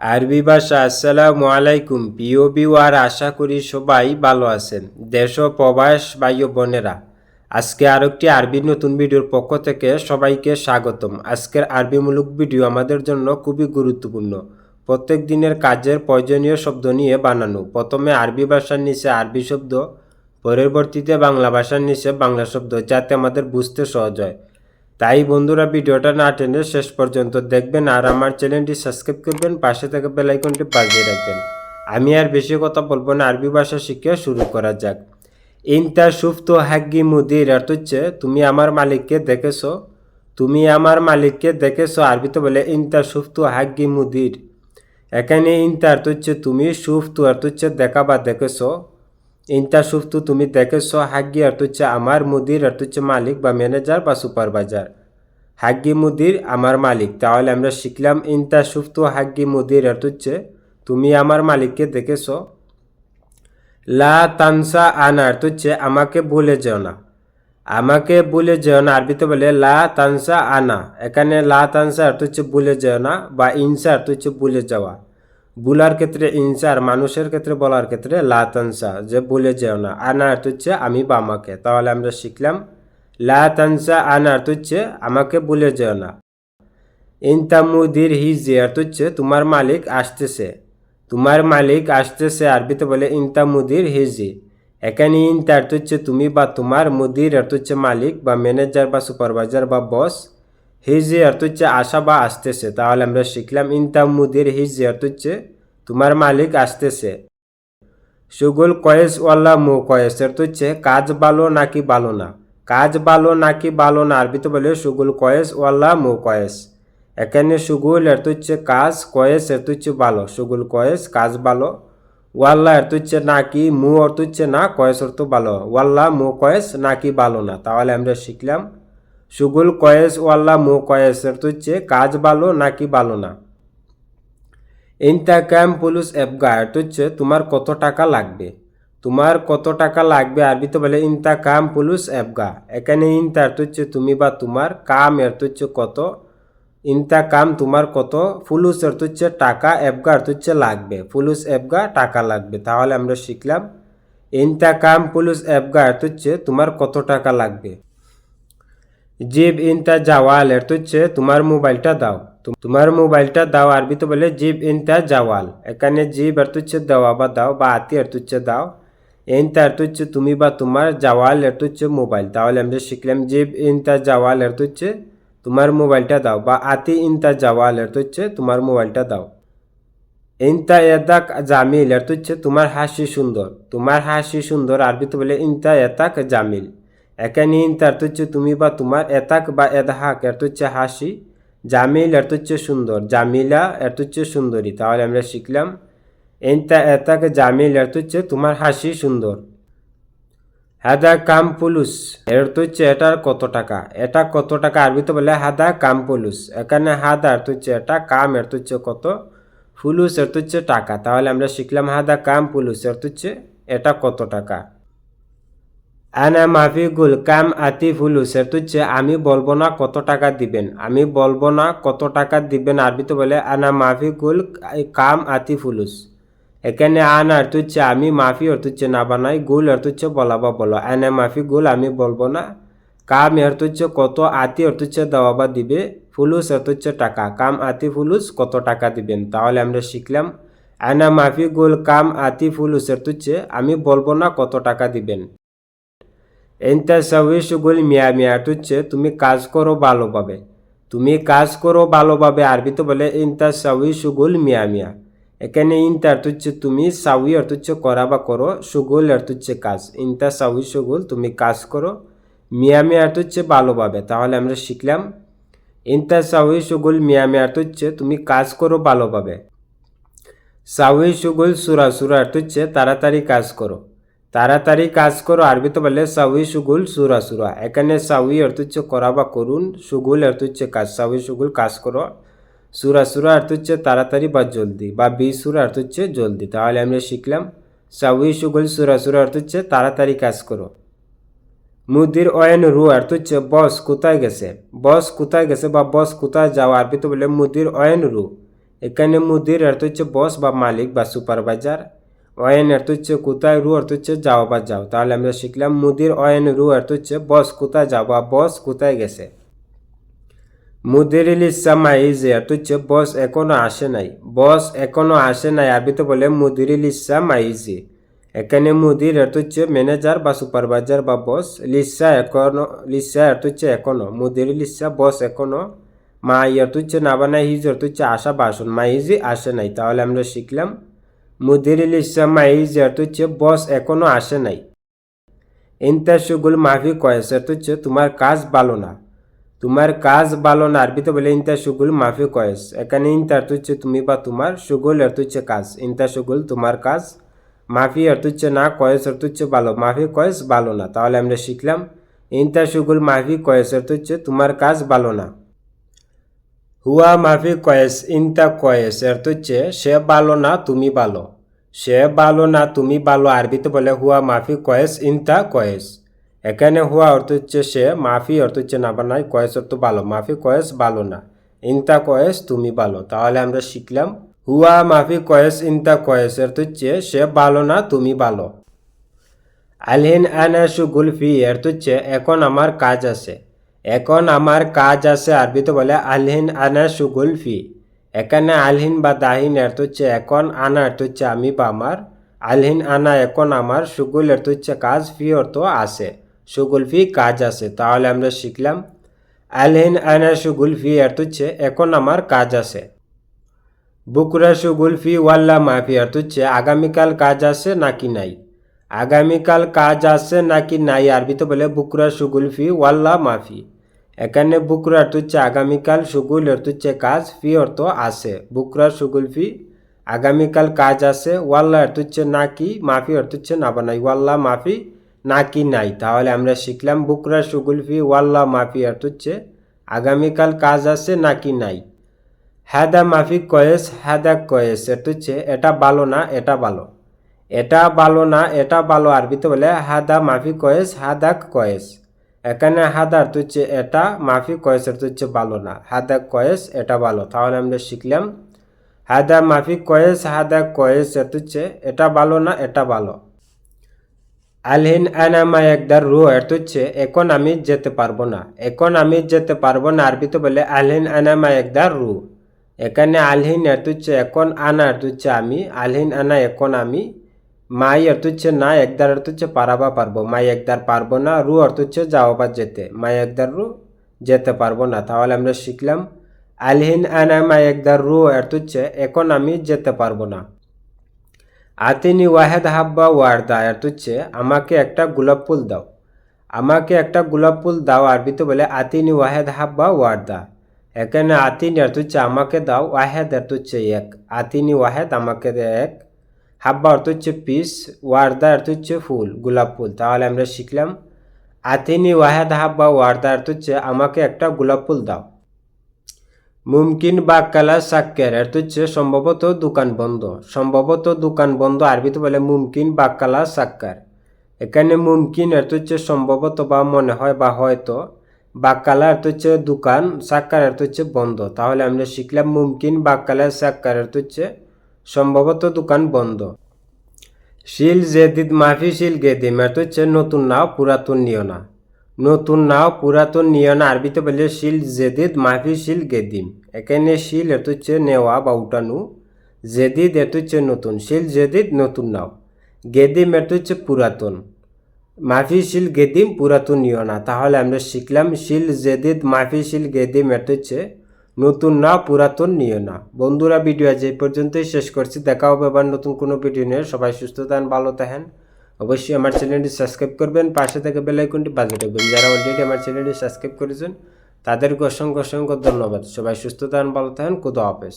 আরবি ভাষা, আসসালামু আলাইকুম প্রিয় বিওয়ার আশা করি সবাই ভালো আছেন। দেশ ও প্রবাস ও বোনেরা, আজকে আরেকটি আরবি নতুন ভিডিওর পক্ষ থেকে সবাইকে স্বাগতম। আজকের আরবিমূলক ভিডিও আমাদের জন্য খুবই গুরুত্বপূর্ণ। প্রত্যেক দিনের কাজের প্রয়োজনীয় শব্দ নিয়ে বানানো। প্রথমে আরবি ভাষার নিচে আরবি শব্দ, পরবর্তীতে বাংলা ভাষার নিচে বাংলা শব্দ, যাতে আমাদের বুঝতে সহজ হয়। তাই বন্ধুরা ভিডিওটা না টেনে শেষ পর্যন্ত দেখবেন আর আমার চ্যানেলটি সাবস্ক্রাইব করবেন, পাশে থাকা বেল আইকনটি বাজিয়ে রাখবেন। আমি আর বেশি কথা বলব না, আরবি ভাষা শিখে শুরু করা যাক। ইনতা সুফত হাগ্গি মুদির অর্থ হচ্ছে, তুমি আমার মালিককে দেখেছ, তুমি আমার মালিককে দেখেছ। আরবিতে বলে, ইনতা সুফত হাগ্গি মুদির। এখানে ইনতা অর্থ হচ্ছে, তুমি সুফতু, অর্থ হচ্ছে, দেখা বা দেখেছ। ইনতা সুফতু তুমি দেখেছ হাগ্গি হচ্ছে আমার মুদির অর্থ হচ্ছে মালিক বা ম্যানেজার বা সুপারভাইজার। হাগ্গি মুদির আমার মালিক। তাহলে আমরা শিখলাম ইনতা সুফতু হাগ্গি মুদির হচ্ছে তুমি আমার মালিককে দেখেছ লা তানসা আনা হচ্ছে আমাকে ভুলে যেও না। আমাকে ভুলে যেও না। আরবিতে বলে লা তানসা আনা। এখানে লা তানসা অর্থ হচ্ছে ভুলে যেও না বা ইনসা অর্থ হচ্ছে ভুলে যাওয়া। বুলার ক্ষেত্রে ইনসা আর মানুষের ক্ষেত্রে বলার ক্ষেত্রে লা তানসা, যে ভুলে যেও না। আনা অর্থ হচ্ছে আমি বা আমাকে। তাহলে আমরা শিখলাম, লা তানসা, আনা অর্থ হচ্ছে আমাকে ভুলে যেও না। ইনতামুদির হিজি অর্থ হচ্ছে তোমার মালিক আসতেছে। তোমার মালিক আসতেছে, আরবিতে বলে ইনতা মুদির হিজি এখানে ইনতা অর্থ হচ্ছে তুমি বা তোমার মুদির অর্থ হচ্ছে মালিক বা ম্যানেজার বা সুপারভাইজার বা বস হিজি অর্থ হচ্ছে আসা বা আসতেছে। তাহলে আমরা শিখলাম ইনতা মুদির হিজি অর্থ হচ্ছে তোমার মালিক আসতেছে। সুগুল কয়েস ওয়াল্লা মু কয়েস অর্থ হচ্ছে কাজ ভালো নাকি ভালো না? কাজ ভালো নাকি ভালো না? আরবিতে বলে, সুগুল কয়েস ওয়াল্লা মু কয়েস। এখানে সুগুল এর হচ্ছে কাজ কয়েস এর হচ্ছে ভালো। সুগুল কয়েস, কাজ ভালো। ওয়াল্লা এর হচ্ছে নাকি মু অর্থ হচ্ছে না? কয়েস অর্থ ভালো। ওয়াল্লা মু কয়েস নাকি ভালো না? তাহলে আমরা শিখলাম সুগুল কয়েস ওয়াল্লা মু কয়েস এর হচ্ছে কাজ ভালো নাকি ভালো না। ইনতা ক্যাম পুলিশ এফগা এর হচ্ছে তোমার কত টাকা লাগবে? তোমার কত টাকা লাগবে আরবিতে বলে ইনতা কাম পুলিশ এফগা এখানে ইনতা এর হচ্ছে তুমি বা তোমার কাম এর তো হচ্ছে কত? ইনতা কাম তোমার কত? ফুলুস অর্থ হচ্ছে টাকা এফগা অর্থ হচ্ছে লাগবে। ফুলুস এফগা টাকা লাগবে। তাহলে আমরা শিখলাম ইনতা কাম পুলুস এফগা অর্থ হচ্ছে তোমার কত টাকা লাগবে? জিব ইনতা জাওয়াল অর্থ হচ্ছে তোমার মোবাইলটা দাও। তোমার মোবাইলটা দাও আরবিতে বলে জিব ইনতা জাওয়াল এখানে জিব অর্থ হচ্ছে দেওয়া বা দাও, বা আতি অর্থ হচ্ছে দাও। ইনতা অর্থ হচ্ছে তুমি বা তোমার জাওয়াল অর্থ হচ্ছে মোবাইল। তাহলে আমরা শিখলাম জিব ইনতা জাওয়াল অর্থ হচ্ছে তোমার মোবাইলটা দাও। বা আতি ইনতা জাওয়াল অর্থ হচ্ছে তোমার মোবাইলটা দাও। ইনতা এতাক জামিল অর্থ হচ্ছে তোমার হাসি সুন্দর। তোমার হাসি সুন্দর আরবিতে বলে ইনতা এতাক জামিল। অর্থ হচ্ছে তুমি বা তোমার এতাক বা এদাহাক হচ্ছে হাসি, জামিল হচ্ছে সুন্দর, জামিলা হচ্ছে সুন্দরী। তাহলে আমরা শিখলাম ইনতা এতাক, জামিল হচ্ছে তোমার হাসি সুন্দর। হাদা কাম পুলুস এর অর্থ হচ্ছে এটার কত টাকা? এটা কত টাকা? আরবিতে বলে হাদা কাম পুলুস। এখানে হাদা অর্থ হচ্ছে এটা, কাম অর্থ হচ্ছে কত? ফুলুস অর্থ হচ্ছে টাকা। তাহলে আমরা শিখলাম হাদা কাম পুলুস অর্থ হচ্ছে এটা কত টাকা? আনা মাফিগুল কাম আতি ফুলুস অর্থ হচ্ছে আমি বলব না কত টাকা দিবেন। আমি বলব না কত টাকা দিবেন আরবিতে বলে আনা মাফিগুল কাম আতি ফুলুস এখানে আন অর্থ হচ্ছে আমি মাফি, অর্থ হচ্ছে না বানাই, গুল অর্থ হচ্ছে বলা বা বলো। আনা মাফি গুল আমি বলব না। কাম অর্থ হচ্ছে কত আতি, অর্থ হচ্ছে দেওয়া বা দিবে। ফুলুস অর্থ হচ্ছে টাকা। কাম আতি ফুলুস কত টাকা দিবেন? তাহলে আমরা শিখলাম। আনা মাফি গুল কাম আতি ফুলুস অর্থ হচ্ছে আমি বলব না কত টাকা দিবেন। এনতা সাউই সুগুল মিয়া মিয়া হচ্ছে তুমি কাজ করো ভালোভাবে। তুমি কাজ করো ভালোভাবে আরবিতে বলে ইনতা সাউই সুগুল মিয়া মিয়া। এখানে ইনতা হচ্ছে তুমি সাউই অর্থ হচ্ছে করা বা করো সুগুল অর্থ হচ্ছে কাজ। ইনতা সাউই সুগুল তুমি কাজ করো, মিয়া মিয়া অর্থ হচ্ছে ভালোভাবে। তাহলে আমরা শিখলাম ইনতা সাউই সুগুল মিয়া মিয়া অর্থ হচ্ছে তুমি কাজ করো ভালোভাবে। সাউই সুগুল সুরা সুরা অর্থ হচ্ছে তাড়াতাড়ি কাজ করো। তাড়াতাড়ি কাজ করো আরবিতে বলে সাউই সুগুল সুরা সুরা। এখানে সাউই অর্থ হচ্ছে করা বা করুন, সুগুল অর্থ হচ্ছে কাজ। সাউই সুগুল কাজ করো, সুরা সুরা অর্থ হচ্ছে তাড়াতাড়ি বা জলদি, বা বি সুরা অর্থ হচ্ছে জলদি। তাহলে আমরা শিখলাম, সাউই সুগুল সুরা সুরা অর্থ হচ্ছে তাড়াতাড়ি কাজ করো। মুদির অয়েন রু অর্থ হচ্ছে বস কোথায় গেছে? বস কোথায় গেছে বা বস কোথায় যাওয়া? আরবিতে বলে মুদির অয়েন রু। এখানে মুদির অর্থ হচ্ছে বস বা মালিক বা সুপারভাইজার। অয়েন অর্থ হচ্ছে কোথায় রু অর্থ হচ্ছে যাও বা যাও। তাহলে আমরা শিখলাম মুদির অয়েন রু অর্থ হচ্ছে বস কোথায় যাও বা বস কোথায় গেছে। মুদির ইসা মাইজে অর্থ হচ্ছে বস এখনও আসে নাই। বস এখনও আসে নাই আরবিতে বলে মুদির ইসা মাইজি এখানে মুদির অর্থ হচ্ছে ম্যানেজার বা সুপারভাইজার বা বস, লিসা এখনও, লিসা অর্থ হচ্ছে এখনও। মুদির লিসা, বস এখনও। মা অর্থ হচ্ছে না বানাই হিজ অর্থ হচ্ছে আসা বাসন মাইজি আসে নাই। তাহলে আমরা শিখলাম মুদির লিসা মাইজ অর্থ বস এখনও আসে নাই। ইন্তা সুগুল মাফি অর্থ হচ্ছে তোমার কাজ ভালো না। তোমার কাজ ভালো না আরবিতে বলে ইন্তা সুগুল মাফি কয়েস এখানে ইন্তা অর্থ হচ্ছে তুমি বা তোমার সুগুল অর্থ হচ্ছে কাজ। ইন্তা সুগুল তোমার কাজ মাফি অর্থ হচ্ছে না কয়েস অর্থ হচ্ছে ভালো। মাফি কয়েস ভালো না। তাহলে আমরা শিখলাম ইন্তা সুগুল মাফি কয়েস অর্থ হচ্ছে তোমার কাজ ভালো না। হুয়া মাফি কয়েস, ইন্তা কয়েস অর্থ হচ্ছে, সে ভালো না, তুমি ভালো সে ভালো না, তুমি ভালো আরবিতে বলে হুয়া মাফি কয়েস, ইন্তা কয়েস। এখানে হুয়া অর্থ হচ্ছে সে, মাফি অর্থ হচ্ছে না বানাই কয়েস অর্থ ভালো মাফি কয়েস ভালো না। ইন্তা কয়েস, তুমি ভালো তাহলে আমরা শিখলাম, হুয়া মাফি কয়েস, ইন্তা কয়েস অর্থ হচ্ছে, সে ভালো না, তুমি ভালো আলহিন আনা গুলফি, এর অর্থ হচ্ছে, এখন আমার কাজ আছে। এখন আমার কাজ আছে আরবিতে বলে আলহিন আনা সুগুল ফি। এখানে আলহিন বা দাহিন অর্থ হচ্ছে এখন আনা অর্থ হচ্ছে আমি বা আমার। আলহিন আনা এখন আমার, সুগুল অর্থ হচ্ছে কাজ ফি অর্থ আছে। সুগুল ফি কাজ আছে, তাহলে আমরা শিখলাম। আলহিন আনা সুগুল ফি অর্থ হচ্ছে এখন আমার কাজ আছে। বুকরা সুগুল ফি ওয়াল্লা মাফি অর্থ হচ্ছে আগামীকাল কাজ আছে নাকি নাই? আগামীকাল কাজ আছে নাকি নাই? আরবিতে বলে বুকরা সুগুল ফি ওয়াল্লা মাফি। এখানে বুকরা অর্থ হচ্ছে আগামীকাল সুগুল অর্থ হচ্ছে কাজ ফি অর্থ আছে। বুকরা সুগুল ফি, আগামীকাল কাজ আছে ওয়াল্লা অর্থ হচ্ছে নাকি মাফি অর্থ হচ্ছে না বানাই। ওয়াল্লা মাফি নাকি নাই। তাহলে আমরা শিখলাম বুকরা সুগুল ফি ওয়াল্লা মাফি অর্থ হচ্ছে আগামীকাল কাজ আছে নাকি নাই। হ্যাদা মাফি কয়েস হ্যাদা কয়েস এটা হচ্ছে এটা ভালো না, এটা ভালো। এটা ভালো না, এটা ভালো আরবিতে বলে হাদা মাফি কয়েস হাদাক কয়েস। এখানে হাদার অর্থ হচ্ছে এটা, মাফি কয়েসের অর্থ হচ্ছে ভালো না। হাদা কয়েস, এটা ভালো। তাহলে আমরা শিখলাম, হাদা, মাফি কয়েস, হাদা কয়েস অর্থ হচ্ছে এটা ভালো না, এটা ভালো। আলহিন আনামা একদার রু অর্থ হচ্ছে এখন আমি যেতে পারব না। এখন আমি যেতে পারব না, আরবিতে বলে আলহিন আনামা একদার রু এখানে আলহিন অর্থ হচ্ছে এখন আনা অর্থ হচ্ছে আমি, আলহিন আনা এখন আমি। মাই অর্থ হচ্ছে না, একদার অর্থ হচ্ছে পারাবা পারব। মাই একদার পারব না, রু অর্থ হচ্ছে যাওয়া বা যেতে। মাই একদার রু, যেতে পারব না। তাহলে আমরা শিখলাম, আলহিন আনা মাই একদার রু অর্থ হচ্ছে এখন আমি যেতে পারব না। আতিনি ওয়াহেদ হাব্বা ওয়ার্দা অর্থ হচ্ছে আমাকে একটা গোলাপ ফুল দাও। আমাকে একটা গোলাপ ফুল দাও, আরবিতে বলে আতিনি ওয়াহেদ হাব্বা ওয়ার্দা। এখানে আতিনি অর্থ হচ্ছে আমাকে দাও, ওয়াহেদ অর্থ হচ্ছে এক। আতিনি ওয়াহেদ আমাকে এক। হাব্বা অর্থ হচ্ছে পিস ওয়ার্দা অর্থ হচ্ছে ফুল, গোলাপ ফুল। তাহলে আমরা শিখলাম, আতিনি ওয়াহেদ হাব্বা, ওয়ার্দা অর্থ হচ্ছে আমাকে একটা গোলাপ ফুল দাও। মুমকিন বা কালা সাক্কের অর্থ হচ্ছে সম্ভবত দোকান বন্ধ। সম্ভবত দোকান বন্ধ, আরবিতে বলে মুমকিন বা কালা সাক্কার। এখানে মুমকিন অর্থ হচ্ছে সম্ভবত বা মনে হয় বা হয়তো। বাক্কালা অর্থ হচ্ছে দোকান, সাক্কার অর্থ হচ্ছে বন্ধ। তাহলে আমরা শিখলাম মুমকিন বাক্কালা সাক্কার অর্থ হচ্ছে সম্ভবত দোকান বন্ধ। শিল জেদিদ মাফি শিল গেদিম অর্থ হচ্ছে নতুন নাও পুরাতন নিও না। নতুন নাও পুরাতন নিও না আরবিতে বলে শিল জেদিদ মাফি শিল গেদিম এখানে শিল এত হচ্ছে নেওয়া বা উঠানো। জেদিদ এত হচ্ছে নতুন, শিল জেদিদ নতুন নাও। গেদিম এত হচ্ছে পুরাতন। মাফি শিল গেদিম পুরাতন নিও না। তাহলে আমরা শিখলাম শিল জেদিদ মাফি শিল গেদিম এত হচ্ছে নতুন না, পুরাতন নিয়ে না। বন্ধুরা ভিডিও আজ এই পর্যন্তই শেষ করছি। দেখা হবে আবার নতুন কোনো ভিডিও নিয়ে। সবাই সুস্থ থাকেন, ভালো থাকেন। অবশ্যই আমার চ্যানেলটি সাবস্ক্রাইব করবেন। পাশে থেকে বেলাইকনটি বাজে রাখবেন। যারা অলরেডি আমার চ্যানেলটি সাবস্ক্রাইব করেছেন, তাদেরকে অসংখ্য অসংখ্য ধন্যবাদ। সবাই সুস্থ থাকেন, ভালো থাকেন। কোথাও হাফেজ।